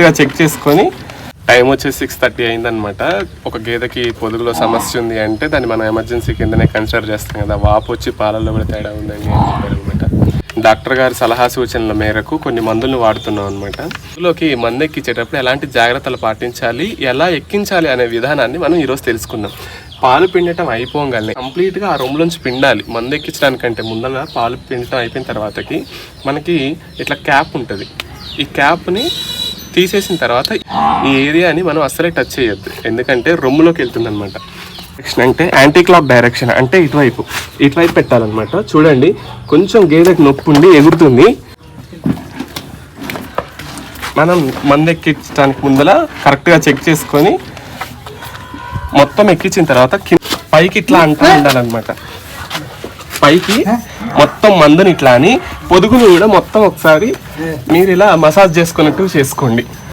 కరెక్ట్గా చెక్ చేసుకొని టైం వచ్చేసి సిక్స్ థర్టీ అయిందనమాట ఒక గేదెకి పొదుగులో సమస్య ఉంది అంటే దాన్ని మనం ఎమర్జెన్సీ కిందనే కన్సిడర్ చేస్తాం కదా. వాపు వచ్చి పాలల్లో కూడా తేడా ఉందని చెప్పారు అనమాట డాక్టర్ గారి సలహా సూచనల మేరకు కొన్ని మందులను వాడుతున్నాం అనమాట ఇందులోకి మందు ఎక్కించేటప్పుడు ఎలాంటి జాగ్రత్తలు పాటించాలి ఎలా ఎక్కించాలి అనే విధానాన్ని మనం ఈరోజు తెలుసుకుందాం పాలు పిండటం అయిపోగానే కంప్లీట్గా ఆ రొమ్ములోంచి పిండాలి. మందు ఎక్కించడానికంటే ముందర పాలు పిండటం అయిపోయిన తర్వాతకి మనకి ఇట్లా క్యాప్ ఉంటుంది. ఈ క్యాప్ని తీసేసిన తర్వాత ఈ ఏరియాని మనం అస్సలే టచ్ చేయొద్దు. ఎందుకంటే రొమ్ములోకి వెళ్తుంది అనమాట డైరెక్షన్ అంటే యాంటీ క్లాక్ డైరెక్షన్ అంటే ఇటువైపు. ఇటువైపు పెట్టాలన్నమాట. చూడండి కొంచెం గేదెకి నొప్పి ఉండి ఎగురుతుంది. మనం మందెక్కించడానికి ముందర కరెక్ట్గా చెక్ చేసుకొని మొత్తం ఎక్కించిన తర్వాత పైకి ఇట్లా అంటూ ఉండాలన్నమాట. పైకి మొత్తం మందుని ఇట్లా అని పొదుగును కూడా మొత్తం ఒకసారి మీరు ఇలా మసాజ్ చేసుకున్నట్టు చేసుకోండి.